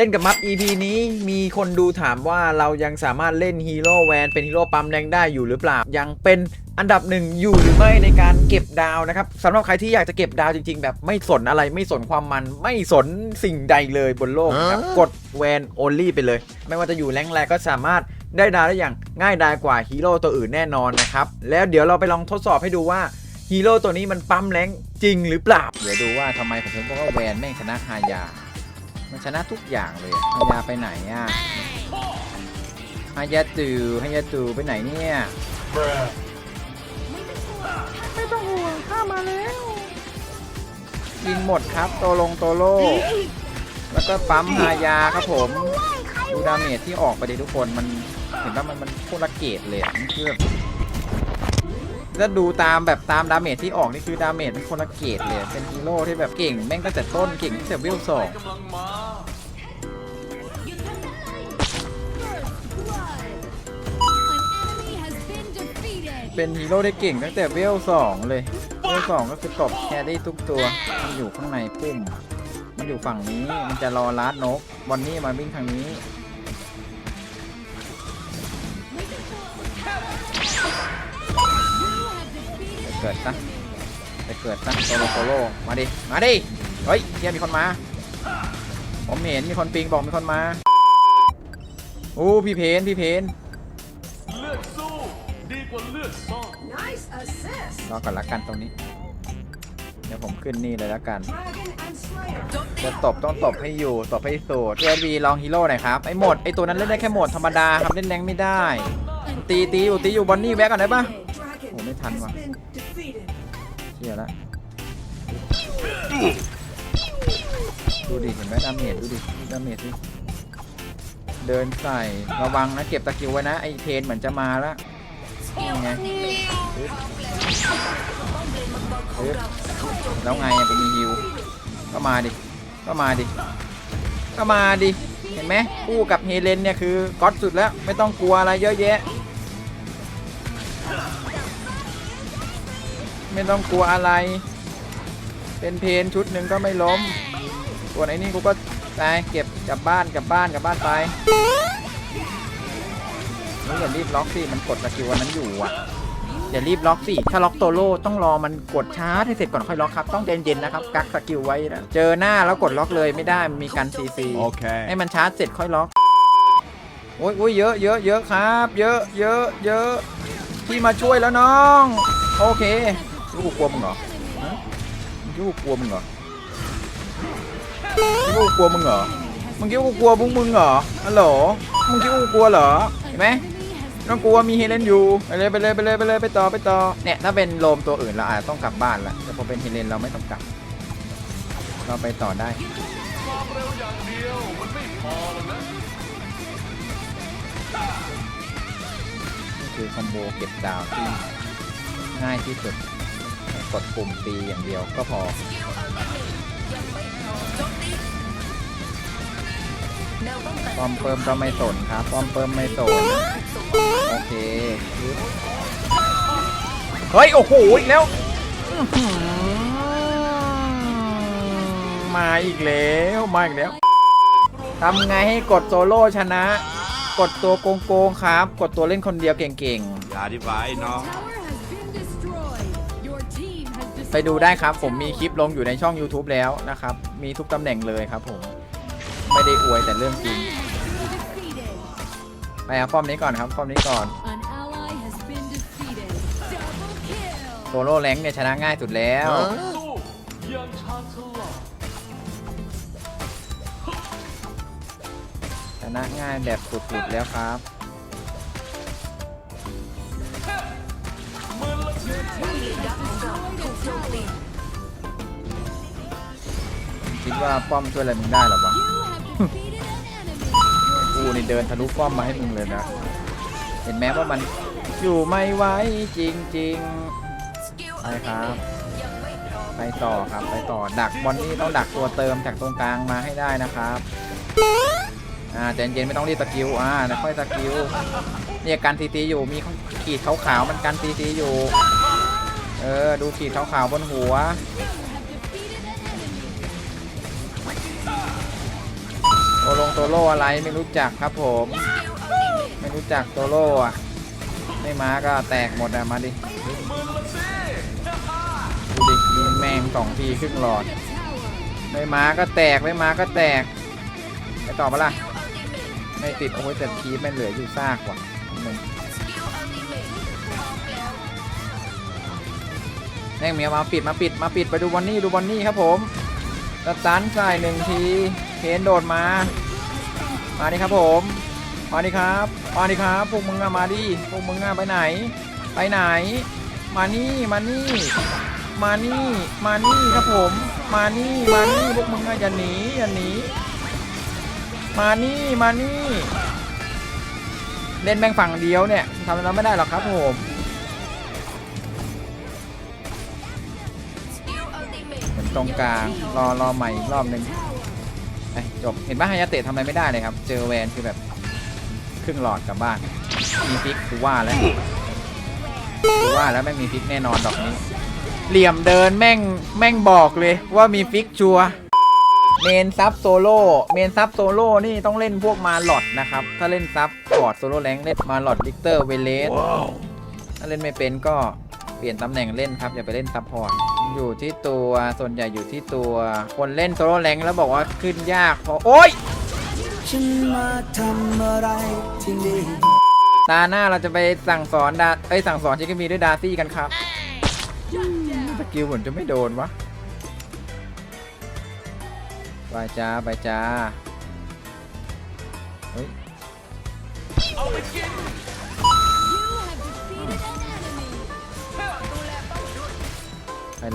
เล่นกับมัฟ EP นี้มีคนดูถามว่าเรายังสามารถเล่นฮีโร่แวนเป็นฮีโร่ปั๊มแดงได้อยู่หรือเปล่า ยังเป็นอันดับหนึ่งอยู่หรือไม่ในการเก็บดาวนะครับสำหรับใครที่อยากจะเก็บดาวจริง ๆ แบบไม่สนอะไรไม่สนความมัน ไม่สนสิ่งใดเลยบนโลกนะครับกดแวนโอลี่ไปเลย ไม่ว่าจะอยู่แรงแรกก็สามารถได้ดาวได้อย่างง่ายดายกว่าฮีโร่ตัวอื่นแน่นอนนะครับแล้วเดี๋ยวเราไปลองทดสอบให้ดูว่าฮีโร่ตัวนี้มันปั๊มแรงจริงหรือเปล่าเดี๋ยวดูว่าทำไมผมถึงบอกว่าแวนแม่งชนะฮายา มันชนะทุกอย่างเลยฮายาไปไหนอะฮายาตูฮายาตูไปไหนเนี่ยไม่ต้องห่วงข้ามาแล้วยิงหมดครับโตลงโตโลแล้วก็ปั๊มฮายาครับผมดูดาเมจที่ออกไปดิทุกคนมันเห็นว่ามันมันโคตรละเกตเลยอะมันคือ แบบถ้าดูตามแบบตามดาเมจที่ออกนี่คือดาเมจเป็นคนละเกตเลยเป็นฮีโร่ที่แบบเก่งแม่งตั้งแต่ต้นเก่งตั้งแต่เวลสองเป็นฮีโร่ที่เก่งตั้งแต่เวลสองเลยเวลสองก็คือตบแครี่ทุกตัวมันอยู่ข้างในปุ่มมันอยู่ฝั่งนี้มันจะรอลัดนกบอนนี่มาวิ่งทางนี้ เกิดซะไปเกิดซะโซโลโซโลมาดิ มาดิ เฮ้ยเฮียมีคนมา ผมเห็นมีคนปิงบอกมีคนมาโอ้พี่เพนพี่เพนเลือดสู้ดีกว่าเลือดซ่อน Nice assist. รอก่อนละกันตรงนี้ เดี๋ยวผมขึ้นนี่เลยละกัน Dragon and Slayer. จะตบต้องตบให้อยู่ตบให้สูดเอวีลองฮีโร่หน่อยครับไอ้หมดไอ้ตัวนั้นเล่นได้แค่หมดธรรมดาครับเล่นแรงไม่ได้ ตีตีอยู่ตีอยู่บอนนี่แวะก่อนได้ปะ Dragon Oh, may tan has quá. been defeated. เชี่ยละ ดูดิ เห็นไหมดาเมจดูดิดาเมจดิ เดินใส่ ระวังนะ เก็บตะกิวไว้นะ ไอเทนเหมือนจะมาล้วนี่ไงแล้วไงอะกูมีฮิว ก็มาดิ ก็มาดิ ก็มาดิ เห็นไหมคู่กับเฮเลนเนี่ยคือก๊อตสุดแล้ว ไม่ต้องกลัวอะไรเยอะแยะ ไม่ต้องกลัวอะไร เป็นเพนชุดหนึ่งก็ไม่ล้มส่วนไอ้นี่กูก็ไปเก็บกลับบ้านกลับบ้านกลับบ้านไปนี่อย่ารีบล็อกสิมันกดสกิลวันนั้นอยู่อะอย่ารีบล็อกสิ ถ้าล็อกโตโร่ต้องรอมันกดชาร์จให้เสร็จก่อนค่อยล็อกครับ ต้องใจเย็นๆนะครับ กักสกิลไว้นะ เจอหน้าแล้วกดล็อกเลยไม่ได้ มันมีการซีซี Okay. ให้มันชาร์จเสร็จค่อยล็อก โอ้ยโอ้ยเยอะเยอะเยอะครับ เยอะเยอะเยอะที่มาช่วยแล้วน้อง โอเค ลูกกูกลัวมึงเหรอมึงคิดว่ากูกลัวมึงเหรอคิดว่ากูกลัวมึงเหรอมึงคิดว่ากูกลัวพวกมึงเหรอฮัลโหลมึงคิดว่ากูกลัวเหรอเห็นไหมต้องกลัวมีเฮเลนอยู่ไปเลยไปเลยไปเลยไปเลยไปต่อไปต่อเนี่ยถ้าเป็นโลมตัวอื่นเราอาจจะต้องกลับบ้านละแต่พอเป็นเฮเลนเราไม่ต้องกลับ เราไปต่อได้นี่คือคอมโบเก็บดาวที่ง่ายที่สุด กดปุ่มตีอย่างเดียวก็พอ ป้อมเปิมก็ไม่สนครับ ป้อมเปิมไม่สน โอเค เฮ้ย โอ้โห อีกแล้ว มาอีกแล้ว มาอีกแล้วทำไงให้กดโซโล่ชนะ กดตัวโกงๆครับ กดตัวเล่นคนเดียวเก่งๆ อย่าดีไว้น้อง ไปดูได้ครับ ผมมีคลิปลงอยู่ในช่อง YouTube แล้วนะครับ มีทุกตำแหน่งเลยครับผม ไม่ได้อวยแต่เรื่องจริง ไปเอาฟอร์มนี้ก่อนครับฟอร์มนี้ก่อน An ally has been defeated. Double kill. โซโล่แรงค์เนี่ยชนะง่ายสุดแล้วสู้ยังชาญฉลาดชนะง่ายแบบสุดๆแล้วครับ คิดว่าป้อมช่วยอะไรมึงได้หรอวะ You have defeated an enemy. กูนี่เดินทะลุป้อมมาให้มึงเลยนะ เห็นไหมว่ามันอยู่ไม่ไหวจริงๆไปครับ ไปต่อครับไปต่อดักบอลนี่ต้องดักตัวเติมจากตรงกลางมาให้ได้นะครับอ่าใจเย็นๆไม่ต้องรีบตะกิวอ่าแล้วค่อยตะกิวเนี่ยกันทีทีอยู่มีขีดขาวๆมันกันทีทีอยู่ เออดูขีดขาวๆบนหัว ลงโตโร่อะไรไม่รู้จักครับผม ไม่รู้จักโตโร่อะไม่มาก็แตกหมดอะมาดิดูดิยิงแมงสองทีครึ่งหลอดไม่มาก็แตกไม่มาก็แตกไปต่อปะล่ะไม่ติดโอ้ยแต่ทีไม่เหลืออยู่ซากว่ะนึงแม่งเมียมาปิดมาปิดมาปิดไปดูบอนนี่ดูบอนนี่ครับผมสตันใส่หนึ่งที เคนโดดมา มาดิครับผม มาดิครับ มาดิครับ พวกมึงอะมาดิ พวกมึงอะไปไหน ไปไหน มานี่ มานี่ มานี่ มานี่ครับผม มานี่ มานี่ พวกมึงอะอย่าหนี อย่าหนี มานี่ มานี่ เล่นแม่งฝั่งเดียวเนี่ยทำอะไรเราไม่ได้หรอกครับผมเหมือนตรงกลาง รอรอใหม่อีกรอบหนึ่ง ไปจบ เห็นป่ะฮายาเตะทำอะไรไม่ได้เลยครับ เจอแวนคือแบบครึ่งหลอดกลับบ้านมีฟิกกูว่าแล้วกูว่าแล้วไม่มีฟิกแน่นอนดอกนี้ เหลี่ยมเดินแม่งแม่งบอกเลยว่ามีฟิกชัวร์เมนซับโซโล่เมนซับโซโล่นี่ต้องเล่นพวกมาหลอดนะครับ ถ้าเล่นซับฟอร์ดโซโล่แรงเล่นมาหลอดลิกเตอร์เวเลสถ้าเล่นไม่เป็นก็ เปลี่ยนตำแหน่งเล่นครับอย่าไปเล่นซับพอร์ตอยู่ที่ตัวส่วนใหญ่อยู่ที่ตัวคนเล่นโซโล่แรงแล้วบอกว่าขึ้นยากเพราะโอ๊ยฉันมาทำอะไรที่นี่ตาหน้าเราจะไปสั่งสอนดาเอ้ยสั่งสอนชิคกี้มีด้วยดาร์ซี่กันครับสกิลเหมือนจะไม่โดนวะไปจ้าไปจ้าเฮ้ย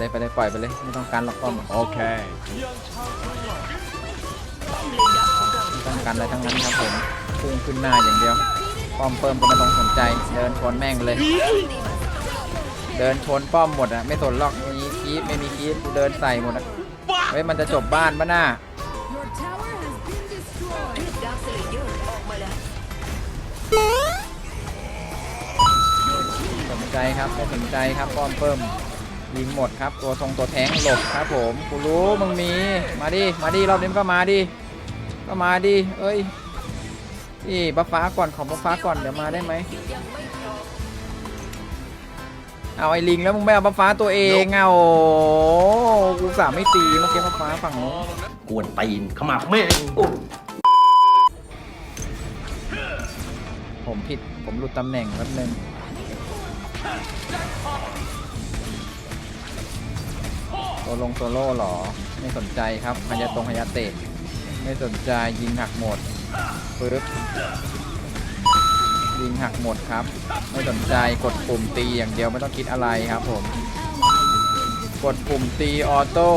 เอาไปกินไปเลยไปเลยปล่อยไปเลยไม่ต้องการหรอกป้อมโอเคไม่ต้องการอะไรทั้งนั้นครับผมพุ่งขึ้นหน้าอย่างเดียวป้อมเพิ่มก็ไม่ต้องสนใจ เดินชนแม่งไปเลย เดินชนป้อมหมดอะไม่สนหรอกมีคีปไม่มีคีปกูเดินใส่หมดอะเฮ้ยมันจะจบบ้านปะหน้า Your tower has been destroyed. สนใจครับไม่สนใจครับป้อมเพิ่ม ยิงหมดครับตัวทรงตัวแทงหลบครับผมกูรู้มึงมีมาดิมาดิรอบนี้มึงก็มาดิก็มาดิเอ้ยนี่บัฟฟ้าก่อนของบัฟฟ้าก่อนเดี๋ยวมาได้ไหมเอาไอ้ลิงแล้วมึงไม่เอาบัฟฟ้าตัวเองเอาโอ้กูสามไม่ตีเมื่อกี้บัฟฟ้าฝั่งโน้นกวนตีนขมักแม่งโอ้ผมผิดผมหลุดตำแหน่งแป๊บนึงโซ ลงโซโล่หรอ ไม่สนใจครับฮายาตรงฮายาเตะ ไม่สนใจยิงหักหมดปึ๊บยิงหักหมดครับ ไม่สนใจกดปุ่มตีอย่างเดียวไม่ต้องคิดอะไรครับผม กดปุ่มตีออโต้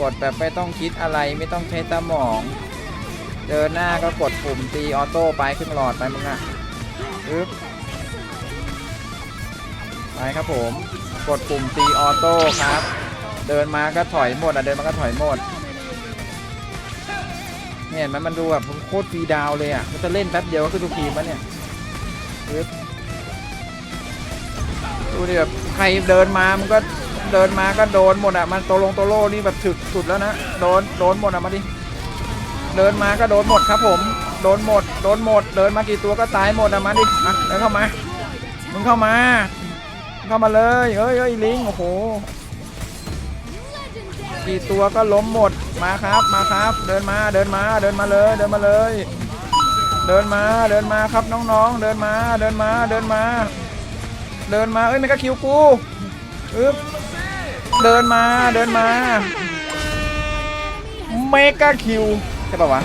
กดแบบไม่ต้องคิดอะไรไม่ต้องใช้สมองเดินหน้าก็กดปุ่มตีออโต้ไปขึ้นหลอดไปมึงอะปึ๊บไปครับผม กดปุ่มตีออโต้ครับ เดินมาก็ถอยหมดอะเดินมาก็ถอยหมดเนี่ยเห็นไหมมันดูแบบโคตรฟรีดาวเลยอะมันจะเล่นแป๊บเดียวก็คือทุกทีมปะเนี่ยดูดิแบบใครเดินมามันก็เดินมาก็โดนหมดอะมันโตลงโตโลนี่แบบถึกสุดแล้วนะโดนโดนหมดอะมาดิเดินมาก็โดนหมดครับผมโดนหมด โดนหมด เดินมากี่ตัวก็ตายหมดอะมาดิมาเดินเข้ามา มึงเข้ามา เข้ามาเลยเอ้ยเอ้ยลิงโอ้โหกี่ตัวก็ล้มหมดมาครับมาครับ เดินมาเดินมาเดินมาเลยเดินมาเลย เดินมาเดินมาครับน้องๆ เดินมาเดินมาเดินมา เดินมาเอ้ยมันก็คิวกูอึ๊บเดินมาเดินมาเมกาคิวใช่ป่าวะ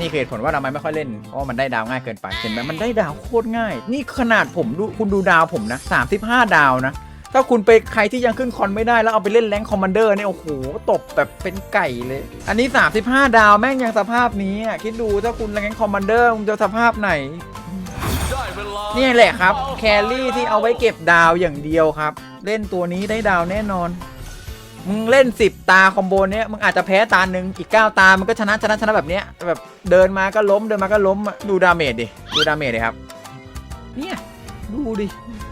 นี่คือเหตุผลว่าทำไมไม่ค่อยเล่น เพราะมันได้ดาวง่ายเกินไป เห็นไหมมันได้ดาวโคตรง่าย นี่ขนาดผมดูคุณดูดาวผมนะ35 ดาวนะ ถ้าคุณไปใครที่ยังขึ้นคอนไม่ได้แล้วเอาไปเล่นแรงคอมมานเดอร์เนี่ยโอ้โหตบแบบเป็นไก่เลย อันนี้ 35 ดาวแม่งยังสภาพนี้อะคิดดูถ้าคุณแรงคอมมานเดอร์มึงจะสภาพไหนนี่แหละครับ แครี่ที่เอาไว้เก็บดาวอย่างเดียวครับ เล่นตัวนี้ได้ดาวแน่นอน มึงเล่น 10 ตาคอมโบเนี้ยมึงอาจจะแพ้ตาหนึ่งอีก 9 ตา มันก็ชนะชนะชนะแบบเนี้ยแบบเดินมาก็ล้มเดินมาก็ล้มดูดาเมจดิดูดาเมจดิครับ เนี่ยดูดิ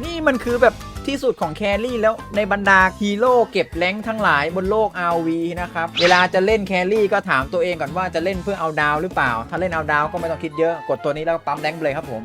นี่มันคือแบบที่สุดของแครี่แล้วในบรรดาฮีโร่เก็บแรงทั้งหลายบนโลก RV นะครับ เวลาจะเล่นแครี่ก็ถามตัวเองก่อนว่าจะเล่นเพื่อเอาดาวหรือเปล่า ถ้าเล่นเอาดาวก็ไม่ต้องคิดเยอะ กดตัวนี้แล้วปั๊มแรงเลยครับผม